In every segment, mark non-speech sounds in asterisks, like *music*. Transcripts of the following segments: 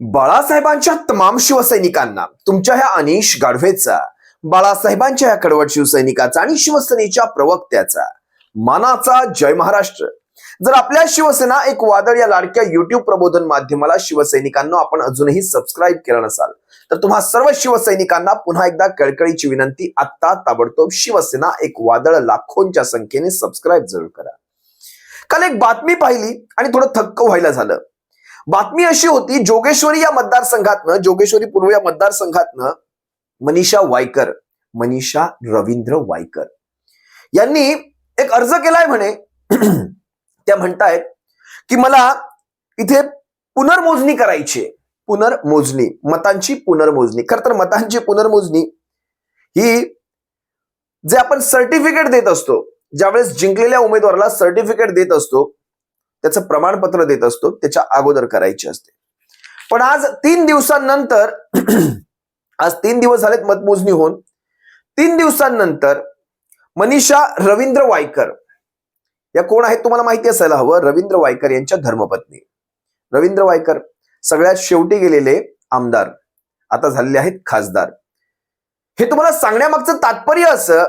बाळासाहेबांच्या तमाम शिवसैनिकांना तुमच्या ह्या अनिश गाढवेचा बाळासाहेबांच्या या कडवट शिवसैनिकाचा आणि शिवसेनेच्या प्रवक्त्याचा मानाचा जय महाराष्ट्र. जर आपल्या शिवसेना एक वादळ या लाडक्या युट्यूब प्रबोधन माध्यमाला शिवसैनिकांना आपण अजूनही सबस्क्राईब केलं नसाल तर तुम्हा सर्व शिवसैनिकांना पुन्हा एकदा कळकळीची विनंती आत्ता ताबडतोब शिवसेना एक वादळ लाखोंच्या संख्येने सबस्क्राईब जरूर करा. काल एक बातमी पाहिली आणि थोडं थक्क व्हायला झालं. बातमी अशी होती जोगेश्वरी या मतदारसंघातनं जोगेश्वरी पूर्व या मतदारसंघातनं मनीषा वायकर मनीषा रवींद्र वायकर यांनी एक अर्ज केलाय म्हणे *clears throat* त्या म्हणतायत की मला इथे पुनर्मोजणी करायची आहे. पुनर्मोजणी मतांची पुनर्मोजणी खर तर मतांची पुनर्मोजणी ही जे आपण सर्टिफिकेट देत असतो ज्यावेळेस जिंकलेल्या उमेदवाराला सर्टिफिकेट देत असतो त्याचं प्रमाणपत्र देत असतो त्याच्या अगोदर करायची असते. पण आज तीन दिवसांनंतर *clears throat* आज तीन दिवस झालेत मतमोजणी होऊन. तीन दिवसांनंतर मनीषा रवींद्र वायकर या कोण आहेत तुम्हाला माहिती असायला हवं? रवींद्र वायकर यांच्या धर्मपत्नी. रवींद्र वायकर सगळ्यात शेवटी गेलेले आमदार आता झालेले आहेत खासदार. हे तुम्हाला सांगण्यामागचं तात्पर्य असं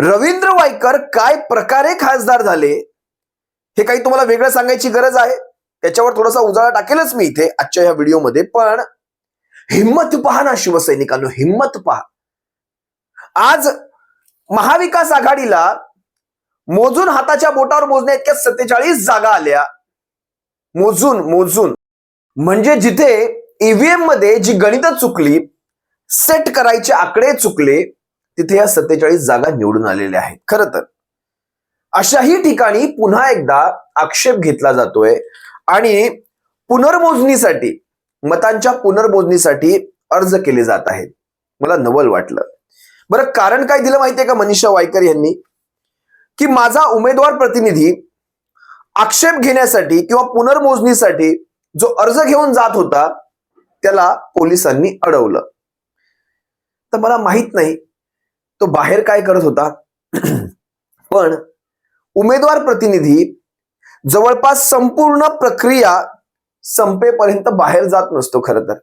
रवींद्र वायकर काय प्रकारे खासदार झाले हे काही तुम्हाला वेगळं सांगायची गरज आहे? त्याच्यावर थोडासा उजाळा टाकेलच मी इथे आजच्या या व्हिडिओमध्ये. पण हिंमत पहा ना शिवसैनिकांनो हिंमत पहा. आज महाविकास आघाडीला मोजून हाताच्या बोटावर मोजण्या इतक्या सत्तेचाळीस जागा आल्या. मोजून मोजून. म्हणजे जिथे ईव्हीएममध्ये जी गणित चुकली सेट करायचे आकडे चुकले तिथे या सत्तेचाळीस जागा निवडून आलेल्या आहेत. खरं तर. अशाही ठिकाणी पुन्हा एकदा आक्षेप घेतला जातोय. आणि पुनर्मोजणीसाठी मतांच्या पुनर्मोजणीसाठी अर्ज केले जात आहेत. मला नवल वाटलं. बरं कारण काय दिलं माहितीये का मनीषा वायकर यांनी? की माझा उमेदवार प्रतिनिधी आक्षेप घेण्यासाठी किंवा पुनर्मोजणीसाठी जो अर्ज घेऊन जात होता त्याला पोलिसांनी अडवलं. तर मला माहीत नाही तो बाहेर काय करत होता? *clears throat* पण उमेदवार प्रतिनिधी जवळपास संपूर्ण प्रक्रिया संपेपर्यंत बाहेर जात नसतो खर तर.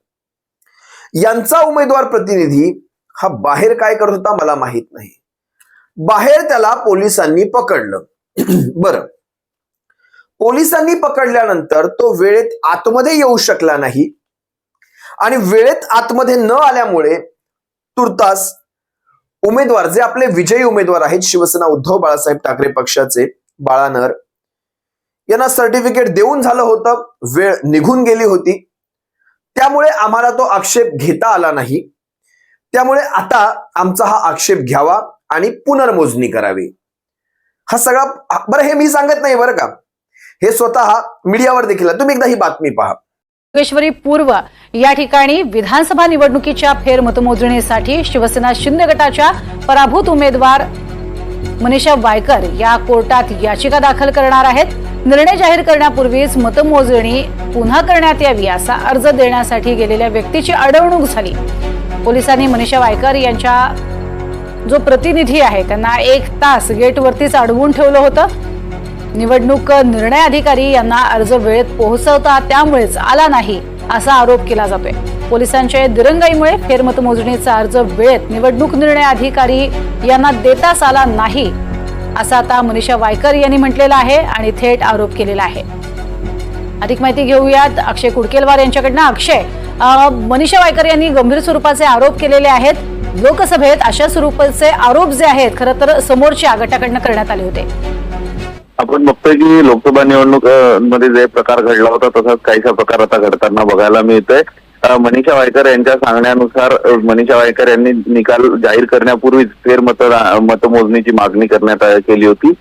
यांचा उमेदवार प्रतिनिधी हा बाहेर काय करत होता मला माहीत नाही. बाहेर त्याला पोलिसांनी पकडलं. *clears throat* बरं. पोलिसांनी पकडल्यानंतर तो वेळेत आतमध्ये येऊ शकला नाही आणि वेळेत आतमध्ये न आल्यामुळे तुर्तास उमेदवार जे आपले विजयी उमेदवार आहेत शिवसेना उद्धव बाळासाहेब ठाकरे पक्षाचे बाळानर यांना सर्टिफिकेट देऊन झालं होतं वेळ निघून गेली होती. त्यामुळे आम्हाला तो आक्षेप घेता आला नाही. त्यामुळे आता आमचा हा आक्षेप घ्यावा आणि पुनर्मोजणी करावी. हा सगळा बरं हे मी सांगत नाही बरं का? हे स्वतः मीडियावर देखील तुम्ही एकदा ही बातमी पहा. योगेश्वरी पूर्व या ठिकाणी विधानसभा निवडणुकीच्या फेर मतमोजणीसाठी शिवसेना शिंदे गटाच्या पराभूत उमेदवार मनीषा वायकर या कोर्टात याचिका दाखल करणार आहेत. निर्णय जाहीर करण्यापूर्वीच मतमोजणी पुन्हा करण्यात यावी असा अर्ज देण्यासाठी गेलेल्या व्यक्तीची अडवणूक झाली. पोलिसांनी मनीषा वायकर यांच्या जो प्रतिनिधी आहे त्यांना एक तास गेटवरतीच अडवून ठेवलं होतं. निवडणूक निर्णय अधिकारी यांना अर्ज वेळेत पोहोचवता त्यामुळेच आला नाही असा आरोप केला जातोय. पोलिसांच्या दिरंगाईमुळे फेरमतमोजणीचा अर्ज वेळेत निवडणूक निर्णय अधिकारी यांना देताच आला नाही असं आता मनीषा वायकर यांनी म्हटलेलं आहे आणि थेट आरोप केलेला आहे. अधिक माहिती घेऊयात. अक्षय कुडकेलवार यांच्याकडनं. अक्षय मनीषा वायकर यांनी गंभीर स्वरूपाचे आरोप केलेले आहेत. लोकसभेत अशा स्वरूपाचे आरोप जे आहेत खरं तर समोरच्या गटाकडनं करण्यात आले होते. आपण बघतोय की लोकसभा निवडणूकमध्ये जे प्रकार घडला होता तसाच काहीसा प्रकार आता घडताना बघायला मिळतोय. मनीषा वायकर यांच्या सांगण्यानुसार मनीषा वायकर यांनी निकाल जाहीर करण्यापूर्वीच फेर मतमोजणीची मागणी करण्यात केली होती.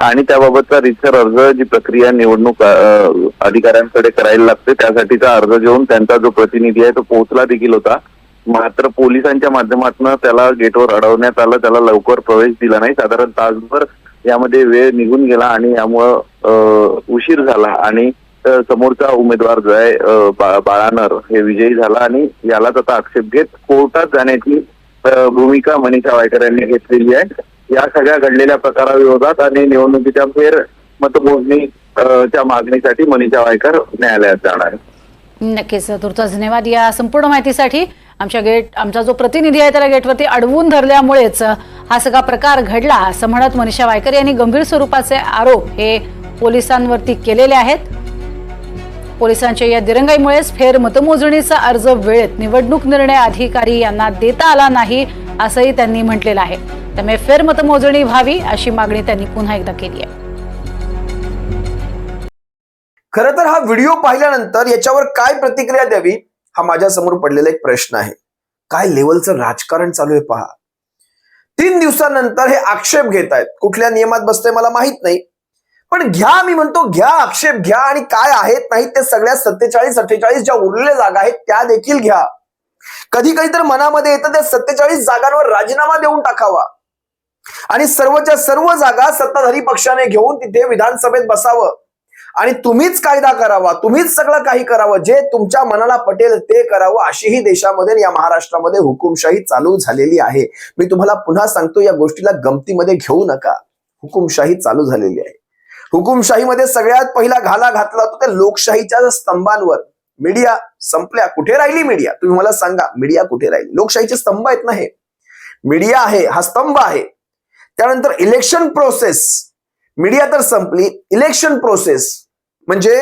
आणि त्याबाबतचा रितसर अर्ज जी प्रक्रिया निवडणूक अधिकाऱ्यांकडे करायला लागते त्यासाठीचा अर्ज घेऊन त्यांचा जो प्रतिनिधी आहे तो पोहोचला देखील होता. मात्र पोलिसांच्या माध्यमातून त्याला गेटवर अडवण्यात आलं त्याला लवकर प्रवेश दिला नाही. साधारण तासभर यामध्ये वेळ निघून गेला आणि यामुळं उशीर झाला आणि समोरचा उमेदवार जो आहे बाळानर हे विजयी झाला आणि यालाच आता आक्षेप घेत कोर्टात जाण्याची भूमिका मनीषा वायकर यांनी घेतलेली आहे. या सगळ्या घडलेल्या प्रकाराविरोधात आणि निवडणुकीच्या फेर मतमोजणी च्या मागणीसाठी मनीषा वायकर न्यायालयात जाणार नक्कीच तुमचा धन्यवाद या संपूर्ण माहितीसाठी. आमच्या गेट आमचा जो प्रतिनिधी आहे त्याला गेटवरती अडवून धरल्यामुळेच हा सगळा प्रकार घडला असं म्हणत मनीषा वायकर यांनी गंभीर स्वरूपाचे आरोप हे पोलिसांवरती केलेले आहेत. पोलिसांच्या या दिरंगाईमुळेच फेर मतमोजणीचा अर्ज वेळेत निवडणूक निर्णय अधिकारी यांना देता आला नाही असंही त्यांनी म्हटलेलं आहे. त्यामुळे फेर मतमोजणी व्हावी अशी मागणी त्यांनी पुन्हा एकदा केली आहे. खर तर हा व्हिडिओ पाहिल्यानंतर याच्यावर काय प्रतिक्रिया द्यावी हा माझ्यासमोर पडलेला एक प्रश्न आहे. काय लेवलचं राजकारण चालू आहे पहा. तीन दिवसानंतर हे आक्षेप घेत आहेत. कुठल्या नियमात बसतंय मला माहीत नाही. पण घ्या मी म्हणतो घ्या आक्षेप घ्या आणि काय आहेत नाही ते सगळ्या सत्तेचाळीस अठ्ठेचाळीस ज्या उरलेल्या जागा आहेत त्या देखील घ्या. कधी कधी तर मनामध्ये येतं त्या सत्तेचाळीस जागांवर राजीनामा देऊन टाकावा. आणि सर्वच्या सर्व जागा सत्ताधारी पक्षाने घेऊन तिथे विधानसभेत बसावं. आणि तुम्हीच कायदा करावा तुम्हीच सगळं काही करावं जे तुमच्या मनाला पटेल ते करावं अशीही देशामध्ये या महाराष्ट्रामध्ये हुकुमशाही चालू झालेली आहे. मी तुम्हाला पुन्हा सांगतो या गोष्टीला गमतीमध्ये घेऊ नका. हुकुमशाही चालू झालेली आहे. हुकुमशाहीमध्ये सगळ्यात पहिला घाला घातला होता त्या लोकशाहीच्या स्तंभांवर. मीडिया संपल्या. कुठे राहिली मीडिया? तुम्ही मला सांगा मीडिया कुठे राहिली? लोकशाहीचे स्तंभ आहेत ना हे? मीडिया आहे हा स्तंभ आहे. त्यानंतर इलेक्शन प्रोसेस. मीडिया तर संपली. Election process. म्हणजे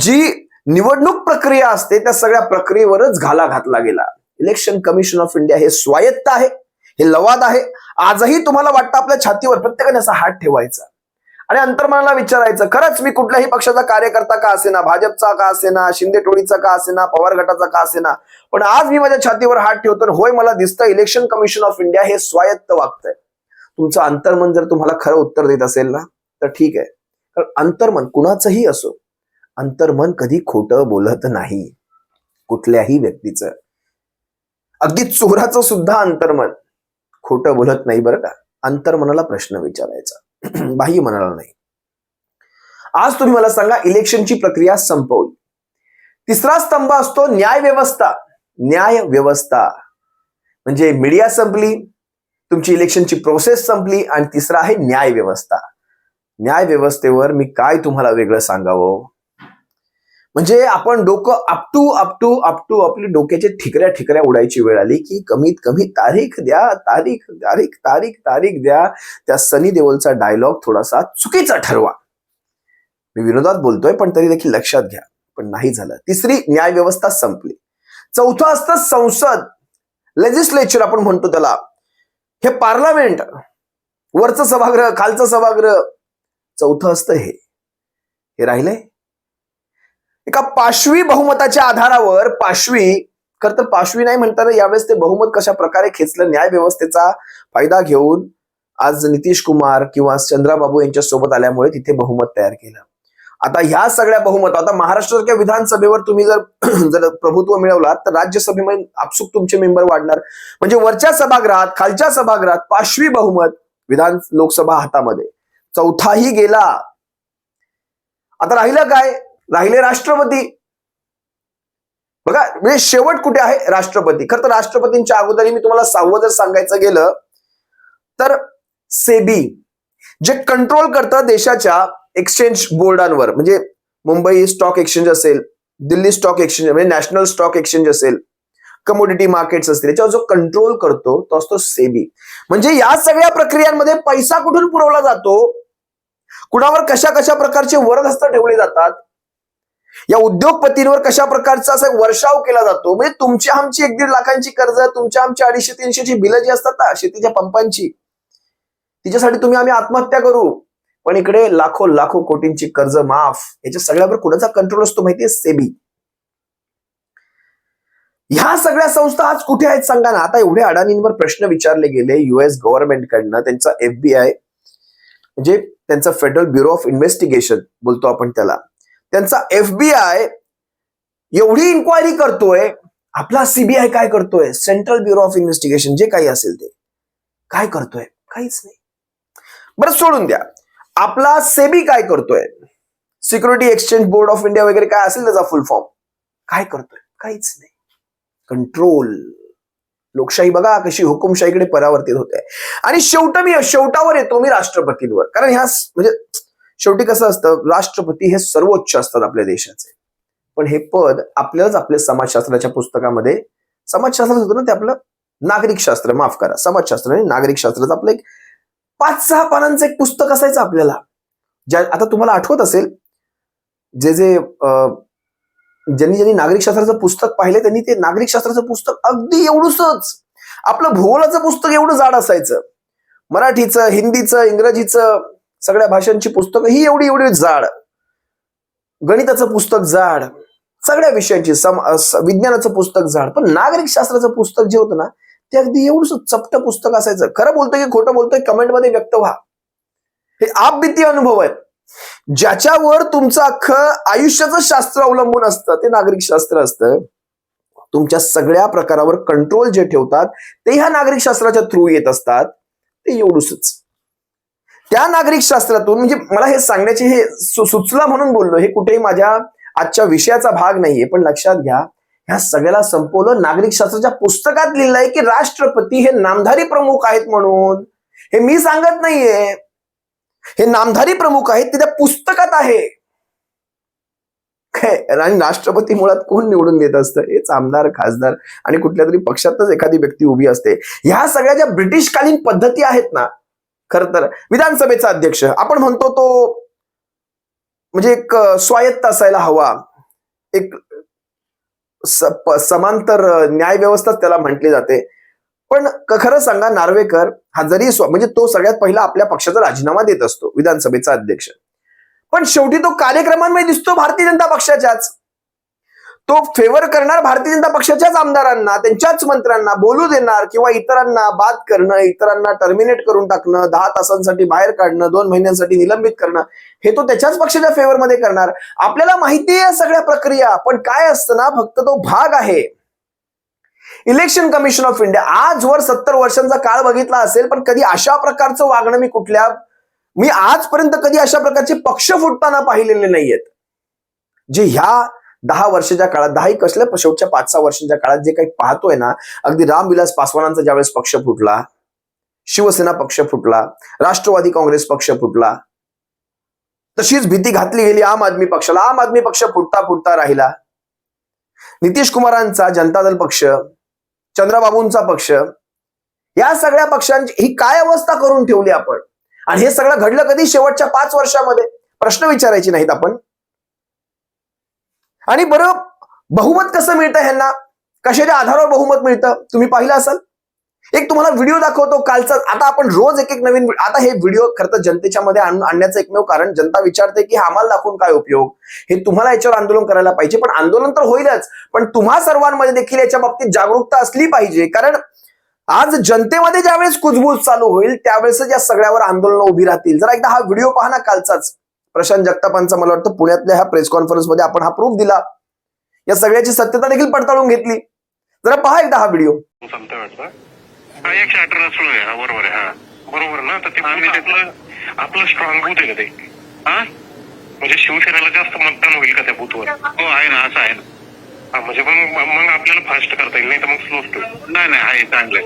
जी निवडणूक प्रक्रिया असते त्या सगळ्या प्रक्रियेवरच घाला घातला गेला. इलेक्शन कमिशन ऑफ इंडिया हे स्वायत्त आहे हे लवाद आहे. आजही तुम्हाला वाटतं आपल्या छातीवर प्रत्येकाने असा हात ठेवायचा. आणि अंतर्मनाला विचारायचं खरंच मी कुठल्याही पक्षाचा कार्यकर्ता का असेना भाजपचा का असेना शिंदे टोळीचा का असेना पवार गटाचा का असेना पण आज मी माझ्या छातीवर हात ठेवतो होय मला दिसतं इलेक्शन कमिशन ऑफ इंडिया हे स्वायत्त वागतंय. तुमचं अंतर्मन जर तुम्हाला खरं उत्तर देत असेल ना तर ठीक आहे. अंतर्मन कुणाचंही असो अंतर्मन कधी खोटं बोलत नाही कुठल्याही व्यक्तीचं. अगदी चोराचं सुद्धा अंतर्मन खोटं बोलत नाही बरं का. अंतर्मनाला प्रश्न विचारायचा. *clears throat* बाह्य मनाला नाही. आज तुम्ही मला सांगा इलेक्शनची प्रक्रिया संपवली. तिसरा स्तंभ असतो न्याय व्यवस्था. न्याय व्यवस्था. म्हणजे मीडिया संपली तुमची इलेक्शनची प्रोसेस संपली आणि तिसरा आहे न्याय व्यवस्था. न्याय व्यवस्थेवर मी काय तुम्हाला वेगळं सांगावं? म्हणजे आपण डोकं अपटू अपटू अपटू आपली डोक्याच्या ठिकऱ्या ठिकऱ्या उडायची वेळ आली की कमीत कमी तारीख द्या तारीख तारीख तारीख तारीख द्या. त्या सनी देओलचा डायलॉग थोडासा चुकीचा ठरवा. मी विरोधात बोलतोय पण तरी देखील लक्षात घ्या. पण नाही झालं. तिसरी न्याय व्यवस्था संपली. चौथं असतं संसद. लेजिस्लेचर आपण म्हणतो त्याला. हे पार्लमेंट वरचं सभागृह खालचं सभागृह. चौथं असतं हे. हे राहिलंय? एका पाशवी बहुमताच्या आधारावर पाशवी खर तर पाशवी नाही म्हणताना यावेळेस ते बहुमत कशा प्रकारे खेचलं? न्याय व्यवस्थेचा फायदा घेऊन आज नितीश कुमार किंवा चंद्राबाबू यांच्या सोबत आल्यामुळे तिथे बहुमत तयार केलं. आता ह्या सगळ्या बहुमत आता महाराष्ट्रासारख्या विधानसभेवर तुम्ही जर *clears throat* जर प्रभुत्व मिळवलात तर राज्यसभेमध्ये आपसुक तुमचे मेंबर वाढणार. म्हणजे वरच्या सभागृहात खालच्या सभागृहात पाशवी बहुमत विधान लोकसभा हातामध्ये. चौथाही गेला. आता राहिलं काय? राहिले राष्ट्रपती. बघा म्हणजे शेवट कुठे आहे? राष्ट्रपती. खरं तर राष्ट्रपतींच्या अगोदर मी तुम्हाला सहावं जर सांगायचं गेलं तर सेबी जे कंट्रोल करतं देशाच्या एक्सचेंज बोर्डांवर म्हणजे मुंबई स्टॉक एक्सचेंज असेल दिल्ली स्टॉक एक्सचेंज म्हणजे नॅशनल स्टॉक एक्सचेंज असेल कमोडिटी मार्केट्स असतील याच्यावर जो कंट्रोल करतो तो असतो सेबी. म्हणजे या सगळ्या प्रक्रियांमध्ये पैसा कुठून पुरवला जातो? कुणावर कशा कशा प्रकारचे वरदहस्त ठेवले जातात? या उद्योगपतींवर कशा प्रकारचा असा वर्षाव केला जातो? म्हणजे तुमची आमची एक दीड लाखांची कर्ज तुमच्या आमची अडीचशे तीनशेची बिलं जी असतात ना शेतीच्या पंपांची तिच्यासाठी तुम्ही आम्ही आत्महत्या करू. पण इकडे लाखो लाखो कोटींची कर्ज माफ. याच्या सगळ्यावर कुणाचा कंट्रोल असतो माहितीये? सेबी. ह्या सगळ्या संस्था आज कुठे आहेत सांगा ना. आता एवढ्या अडाणींवर प्रश्न विचारले गेले. युएस गव्हर्नमेंटकडनं त्यांचा एफबीआय म्हणजे त्यांचा फेडरल ब्युरो ऑफ इन्व्हेस्टिगेशन बोलतो आपण त्याला. त्यांचा एफबीआय एवढी इन्क्वायरी करतोय आपला सीबीआय काय करतोय? सेंट्रल ब्युरो ऑफ इन्व्हेस्टिगेशन जे काही असेल ते. काय करतोय? काहीच नाही. बरं सोडून द्या. आपला सेबी काय करतोय? Security exchange board of India वगैरे काय असेल त्याचा फुल फॉर्म काय करतोय? काहीच नाही. कंट्रोल लोकशाही बघा कशी हुकुमशाहीकडे परावर्तित होते. आणि शेवट मी शेवटावर येतो मी राष्ट्रपतींवर. कारण ह्या म्हणजे शेवटी कसं असतं राष्ट्रपती हे सर्वोच्च असतात आपल्या देशाचे. पण हे पद आपल्यालाच आपल्या समाजशास्त्राच्या पुस्तकामध्ये समाजशास्त्र होतं ना ते आपलं नागरिक शास्त्र माफ करा. समाजशास्त्र आणि नागरिक शास्त्राचं आपलं एक पाच सहा पानांचं एक पुस्तक असायचं आपल्याला. ज्या आता तुम्हाला आठवत असेल जे जे अं, ज्यांनी ज्यांनी नागरिकशास्त्राचं पुस्तक पाहिले त्यांनी ते नागरिकशास्त्राचं पुस्तक अगदी एवढंच आपलं भूगोलाचं पुस्तक एवढं जाड असायचं. मराठीचं हिंदीचं इंग्रजीचं सगळ्या भाषांची पुस्तकं ही एवढी एवढी जाड. गणिताचं पुस्तक जाड. सगळ्या विषयांची सम विज्ञानाचं पुस्तक जाड. पण नागरिक शास्त्राचं पुस्तक जे होतं ना ते अगदी एवढंच चपट पुस्तक असायचं. खरं बोलतोय की खोटं बोलतोय कमेंटमध्ये व्यक्त व्हा. हे आपबीती अनुभव आहेत. ज्याच्यावर तुमचं अख्खं आयुष्याचं शास्त्र अवलंबून असतं ते नागरिक शास्त्र असतं. तुमच्या सगळ्या प्रकारावर कंट्रोल जे ठेवतात ते ह्या नागरिक शास्त्राच्या थ्रू येत असतात. ते एवढूसच त्या नागरिक शास्त्रातून म्हणजे मला हे सांगण्याचे हे सुचला म्हणून बोललो हे कुठेही माझ्या आजच्या विषयाचा भाग नाहीये पण लक्षात घ्या ह्या सगळ्याला संपवलं नागरिक शास्त्राच्या पुस्तकात लिहिलंय की राष्ट्रपती हे नामधारी प्रमुख आहेत म्हणून. हे मी सांगत नाहीये. हे नामधारी प्रमुख आहेत ते त्या पुस्तकात आहे. आणि राष्ट्रपती मुळात कोण निवडून देत असतं? हेच आमदार खासदार आणि कुठल्या तरी पक्षातच एखादी व्यक्ती उभी असते. ह्या सगळ्या ज्या ब्रिटिशकालीन पद्धती आहेत ना खर तर विधानसभेचा अध्यक्ष आपण म्हणतो तो म्हणजे एक स्वायत्त असायला हवा. एक समांतर न्याय व्यवस्थाच त्याला म्हटली जाते. पण खरं सांगा नार्वेकर हा जरी म्हणजे तो सगळ्यात पहिला आपल्या पक्षाचा राजीनामा देत असतो विधानसभेचा अध्यक्ष. पण शेवटी तो कार्यक्रमांमध्ये दिसतो भारतीय जनता पक्षाच्याच. तो फेवर करणार भारतीय जनता पक्षाच्याच आमदारांना त्यांच्याच मंत्र्यांना बोलू देणार किंवा इतरांना बाद करणं इतरांना टर्मिनेट करून टाकणं दहा तासांसाठी बाहेर काढणं दोन महिन्यांसाठी निलंबित करणं हे तो त्याच्याच पक्षाच्या फेवरमध्ये करणार. आपल्याला माहिती आहे सगळ्या प्रक्रिया पण काय असतं ना फक्त तो भाग आहे. Election commission of India. आजवर सत्तर वर्षांचा काळ बघितला असेल पण कधी अशा प्रकारचं वागणं मी कुठल्या मी आजपर्यंत कधी अशा प्रकारचे पक्ष फुटताना पाहिलेले नाहीयेत. जे ह्या दहा वर्षाच्या काळात दहा कसल्या शेवटच्या पाच सहा वर्षांच्या काळात जे काही पाहतोय ना अगदी रामविलास पासवानांचा ज्यावेळेस पक्ष फुटला शिवसेना पक्ष फुटला राष्ट्रवादी काँग्रेस पक्ष फुटला तशीच भीती घातली गेली आम आदमी पक्षाला. आम आदमी पक्ष फुटता फुटता राहिला. नितीश कुमारांचा जनता दल पक्ष चंद्रबाबूंचा पक्ष. या सगळ्या पक्षांची ही काय अवस्था करून ठेवली आपण? आणि हे सगळं घडलं कधी? शेवटच्या पाच वर्षामध्ये. प्रश्न विचारायचे नाहीत आपण. आणि बरं बहुमत कसं मिळतं ह्यांना? कशाच्या आधारावर बहुमत मिळतं? तुम्ही पाहिलं असाल? एक तुम्हाला व्हिडिओ दाखवतो कालचा. आता आपण रोज एक एक नवीन आता हे व्हिडिओ खरं तर जनतेच्या मध्ये आणण्याचं एकमेव कारण जनता विचारते की आम्हाला दाखवून काय उपयोग? हे तुम्हाला याच्यावर आंदोलन करायला पाहिजे पण आंदोलन तर होईलच. पण तुम्हा सर्वांमध्ये देखील याच्या बाबतीत जागरूकता असली पाहिजे. कारण आज जनतेमध्ये ज्यावेळेस कुजबूज चालू होईल त्यावेळेस या सगळ्यावर आंदोलन उभी राहतील. जरा एकदा हा व्हिडिओ पहा ना कालचाच. प्रशांत जगतापांचा मला वाटतं पुण्यातल्या ह्या प्रेस कॉन्फरन्समध्ये आपण हा प्रूफ दिला. या सगळ्याची सत्यता देखील पडताळून घेतली. जरा पहा एकदा हा व्हिडिओ वाटतं. हा एकशे अठरा सुरू आहे. हा बरोबर आहे. हा. बरोबर ना? तर ते booth आपलं आपलं स्ट्रॉंग बूथ आहे का ते? हा? म्हणजे शिवसेनेला जास्त मतदान होईल का त्या बूथवर हो आहे ना असं आहे ना. हा म्हणजे मग मग आपल्याला फास्ट करता येईल नाही तर मग स्लो नाही नाही आहे चांगलं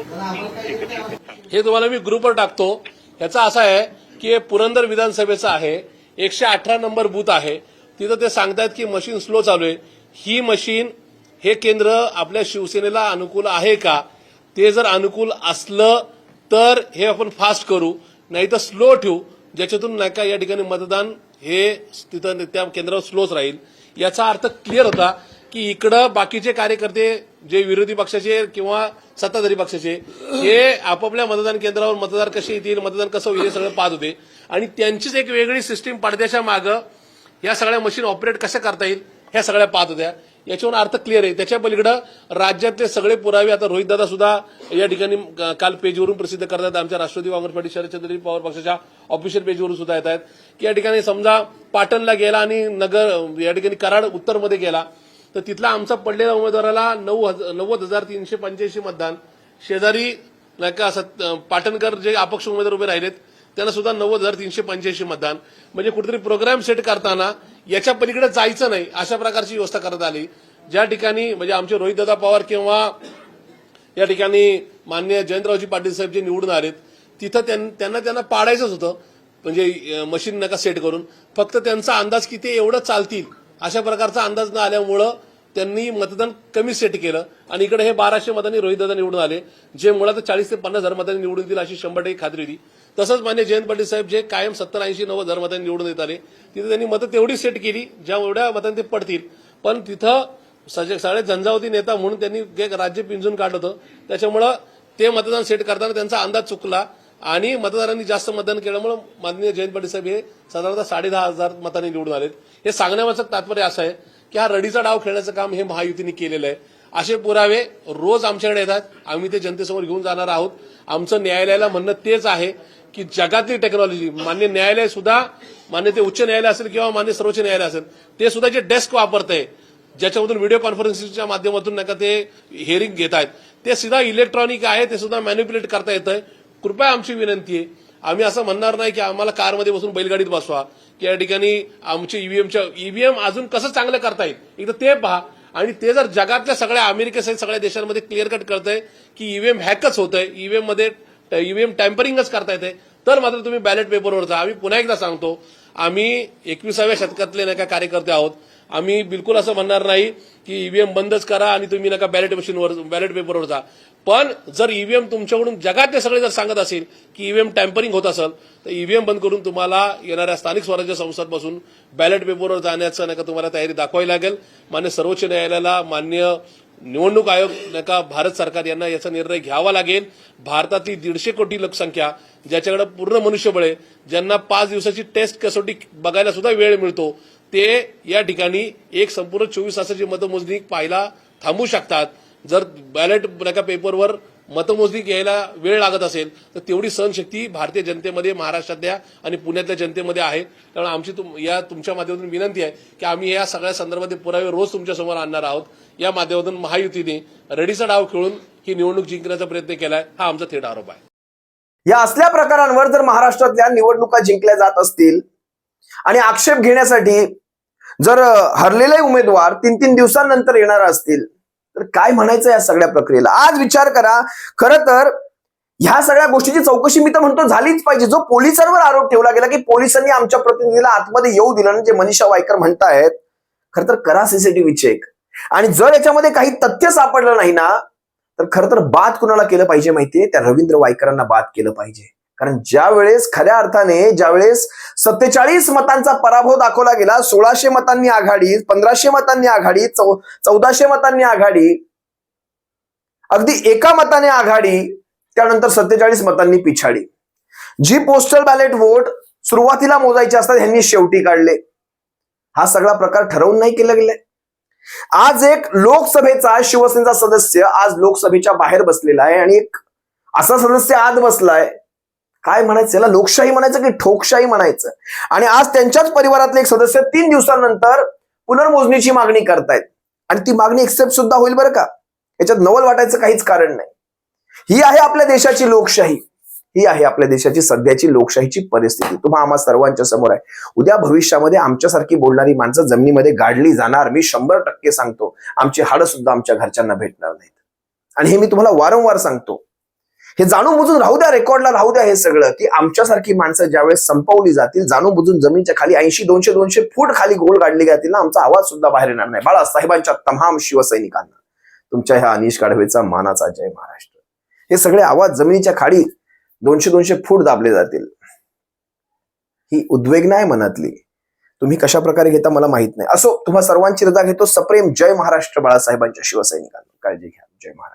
हे तुम्हाला मी ग्रुपवर टाकतो. ह्याचा असा आहे की हे पुरंदर विधानसभेचं आहे. एकशे अठरा नंबर बूथ आहे. तिथं ते सांगतायत की मशीन स्लो चालू आहे. ही मशीन हे केंद्र आपल्या शिवसेनेला अनुकूल आहे का? ते जर अनुकूल असलं तर हे आपण फास्ट करू नाही तर स्लो ठेवू. ज्याच्यातून नाही का या ठिकाणी मतदान हे तिथं त्या केंद्रावर स्लोच राहील. याचा अर्थ क्लिअर होता की इकडं बाकीचे कार्यकर्ते जे विरोधी पक्षाचे किंवा सत्ताधारी पक्षाचे हे आपापल्या मतदान केंद्रावर मतदार कसे येतील मतदान कसं होईल हे सगळं पाहत होते. आणि त्यांचीच एक वेगळी सिस्टीम पडद्याच्या मागं या सगळ्या मशीन ऑपरेट कशा करता येईल ह्या सगळ्या पाहत होत्या. याच्यावरून अर्थ क्लिअर आहे. त्याच्या पलीकडं राज्यातले सगळे पुरावे आता रोहितदादा सुद्धा या ठिकाणी काल पेजवरून प्रसिद्ध करतात. आमच्या राष्ट्रवादी काँग्रेस पार्टी शरदचंद्र पवार पक्षाच्या ऑफिशियल पेजवरून सुद्धा येत आहेत. की या ठिकाणी समजा पाटणला गेला आणि नगर या ठिकाणी कराड उत्तरमध्ये गेला तर तिथला आमचा पडलेल्या उमेदवाराला नऊ नव्वद हजार तीनशे पंच्याऐंशी मतदान. शेजारी नाही का सत पाटणकर जे अपक्ष उमेदवार उभे राहिलेत त्यांना सुद्धा नव्वद हजार तीनशे पंच्याऐंशी मतदान. म्हणजे कुठेतरी प्रोग्राम सेट करताना याच्या पलीकडे जायचं नाही अशा प्रकारची व्यवस्था करण्यात आली. ज्या ठिकाणी म्हणजे आमचे रोहितदादा पवार किंवा या ठिकाणी मान्य जयंतरावजी पाटील साहेब जे निवडून आलेत तिथं त्यां- त्यांना त्यांना पाडायचंच होतं म्हणजे मशीन नका सेट करून. फक्त त्यांचा अंदाज किती एवढं चालतील अशा प्रकारचा अंदाज न आल्यामुळं त्यांनी मतदान कमी सेट केलं. आणि इकडे हे बाराशे मतांनी रोहितदादा निवडून आले जे मुळात चाळीस ते पन्नास हजार मतांनी निवडून येतील अशी शंभर टक्के खात्री होती. तसंच मान्य जयंत पाटील साहेब जे कायम सत्तर ऐंशी नव्वद हजार मतांनी निवडून येत आले तिथे त्यांनी मतं तेवढी सेट केली ज्या एवढ्या मतांनी ते पडतील. पण तिथं सगळे झंझावती नेता म्हणून त्यांनी एक राज्य पिंजून काढलं होतं त्याच्यामुळं ते मतदान सेट करताना त्यांचा अंदाज चुकला आणि मतदारांनी जास्त मतदान केल्यामुळे माननीय जयंत पाटील साहेब हे साधारणतः साडे दहा हजार मतांनी निवडून आलेत. हे सांगण्यामागचं तात्पर्य असं आहे की हा रडीचा डाव खेळण्याचं काम हे महायुतीने केलेलं आहे. असे पुरावे रोज आमच्याकडे येतात. आम्ही ते जनतेसमोर घेऊन जाणार आहोत. आमचं न्यायालयाला म्हणणं तेच आहे की जगातली टेक्नॉलॉजी मान्य न्यायालय सुद्धा मान्य ते उच्च न्यायालय असेल किंवा मान्य सर्वोच्च न्यायालय असेल ते सुद्धा जे डेस्क वापरतंय ज्याच्यामधून व्हिडिओ कॉन्फरन्सिंगच्या माध्यमातून नका ते हिअरिंग घेत आहेत ते सुद्धा इलेक्ट्रॉनिक आहे ते सुद्धा मॅन्युप्युलेट करता येतंय. कृपया आमची विनंती आहे आम्ही असं म्हणणार नाही की आम्हाला कारमध्ये बसून बैलगाडीत बसवा की या ठिकाणी आमचे ईव्हीएमच्या ईव्हीएम अजून कसं चांगलं करता येईल एकदा ते पहा. आणि ते जर जगातल्या सगळ्या अमेरिकेसहित सगळ्या देशांमध्ये क्लिअर कट करतंय की ईव्हीएम हॅकच होतंय ईव्हीएममध्ये ईव्हीएम टॅम्परिंगच करता येते. तर मात्र तुम्ही बॅलेट पेपरवर जा आम्ही पुन्हा एकदा सांगतो आम्ही एकविसाव्या शतकातले नका कार्यकर्ते आहोत. आम्ही बिलकुल असं म्हणणार नाही की ईव्हीएम बंदच करा आणि तुम्ही नका बॅलेट मशीनवर बॅलेट पेपरवर जा. पण जर ईव्हीएम तुमच्याकडून जगातले सगळे जर सांगत असेल की ईव्हीएम टॅम्परिंग होत असेल तर ईव्हीएम बंद करून तुम्हाला येणाऱ्या स्थानिक स्वराज्य संस्थांपासून बॅलेट पेपरवर जाण्याचं नका तुम्हाला तयारी दाखवावी लागेल. मान्य सर्वोच्च न्यायालयाला मान्य निवडणूक आयोग नका भारत सरकार यांना याचा निर्णय घ्यावा लागेल. भारतातली दीडशे कोटी लोकसंख्या ज्याच्याकडे पूर्ण मनुष्यबळ आहे ज्यांना पाच दिवसाची टेस्ट कसोटी बघायला सुद्धा वेळ मिळतो ते या ठिकाणी एक संपूर्ण चोवीस तासाची मतमोजणी पाहायला थांबू शकतात. जर बॅलेट नका पेपरवर मतमोजणी घ्यायला वेळ लागत असेल तर तेवढी सहनशक्ती भारतीय जनतेमध्ये महाराष्ट्रातल्या आणि पुण्यातल्या जनतेमध्ये आहे. त्यामुळे आमची तुम- या तुमच्या माध्यमातून विनंती आहे की आम्ही या सगळ्या संदर्भातील पुरावे रोज तुमच्यासमोर आणणार आहोत. या माध्यमातून महायुतीने रडीचा डाव खेळून ही निवडणूक जिंकण्याचा प्रयत्न केलाय हा आमचा थेट आरोप आहे. या असल्या प्रकारांवर जर महाराष्ट्रातल्या निवडणुका जिंकल्या जात असतील आणि आक्षेप घेण्यासाठी जर हरलेले उमेदवार तीन तीन दिवसांनंतर येणार असतील तर काय म्हणायचं या सगळ्या प्रक्रियेला? आज विचार करा खर तर ह्या सगळ्या गोष्टीची चौकशी मी तर म्हणतो झालीच पाहिजे. जो पोलिसांवर आरोप ठेवला गेला की पोलिसांनी आमच्या प्रतिनिधीला आतमध्ये येऊ दिलं जे मनीषा वायकर म्हणतायत खरं तर करा सीसीटीव्ही चेक आणि जर याच्यामध्ये काही तथ्य सापडलं नाही ना तर खरं तर बाद कुणाला केलं पाहिजे माहितीये? त्या रवींद्र वायकरांना बाद केलं पाहिजे. कारण ज्या वेळेस खऱ्या अर्थाने ज्यावेळेस सत्तेचाळीस मतांचा पराभव दाखवला गेला सोळाशे मतांनी आघाडी पंधराशे मतांनी आघाडी चौ चौदाशे मतांनी आघाडी अगदी एका मताने आघाडी त्यानंतर सत्तेचाळीस मतांनी पिछाडी. जी पोस्टल बॅलेट वोट सुरुवातीला मोजायचे असतात ह्यांनी शेवटी काढले. हा सगळा प्रकार ठरवून नाही केला गेलाय आज एक लोकसभेचा शिवसेनेचा सदस्य आज लोकसभेच्या बाहेर बसलेला आहे आणि एक असा सदस्य आत बसलाय काय म्हणायचं? याला लोकशाही म्हणायचं की ठोकशाही म्हणायचं? आणि आज त्यांच्याच परिवारातले एक सदस्य तीन दिवसानंतर पुनर्मोजणीची मागणी करतायत. आणि ती मागणी एक्सेप्ट सुद्धा होईल बरं का? याच्यात नवल वाटायचं काहीच कारण नाही. ही आहे आपल्या देशाची लोकशाही. ही आहे आपल्या देशाची सध्याची लोकशाहीची परिस्थिती. तुम्हा आम्हा सर्वांच्या समोर आहे. उद्या भविष्यामध्ये आमच्यासारखी बोलणारी माणसं जमिनीमध्ये गाडली जाणार मी शंभर टक्के सांगतो. आमची हाडं सुद्धा आमच्या घरच्यांना भेटणार नाहीत. आणि हे मी तुम्हाला वारंवार सांगतो. हे जाणून बुजून राहू द्या रेकॉर्डला राहू द्या हे सगळं. की आमच्यासारखी माणसं ज्यावेळेस संपवली जातील जाणून बुजून जमिनीच्या खाली ऐंशी दोनशे दोनशे फूट खाली गोल काढली जातील ना आमचा आवाज सुद्धा बाहेर येणार नाही. बाळासाहेबांच्या तमाम शिवसैनिकांना. तुमच्या ह्या अनिश काढवेचा मानाचा जय महाराष्ट्र. हे सगळे आवाज जमिनीच्या खाली दोनशे दोनशे फूट दाबले जातील. ही उद्वेगना आहे मनातली. तुम्ही कशा प्रकारे घेता मला माहीत नाही. असो तुम्हा सर्वांची रजा घेतो. सप्रेम जय महाराष्ट्र बाळासाहेबांच्या शिवसैनिकांना. काळजी घ्या. जय महाराष्ट्र.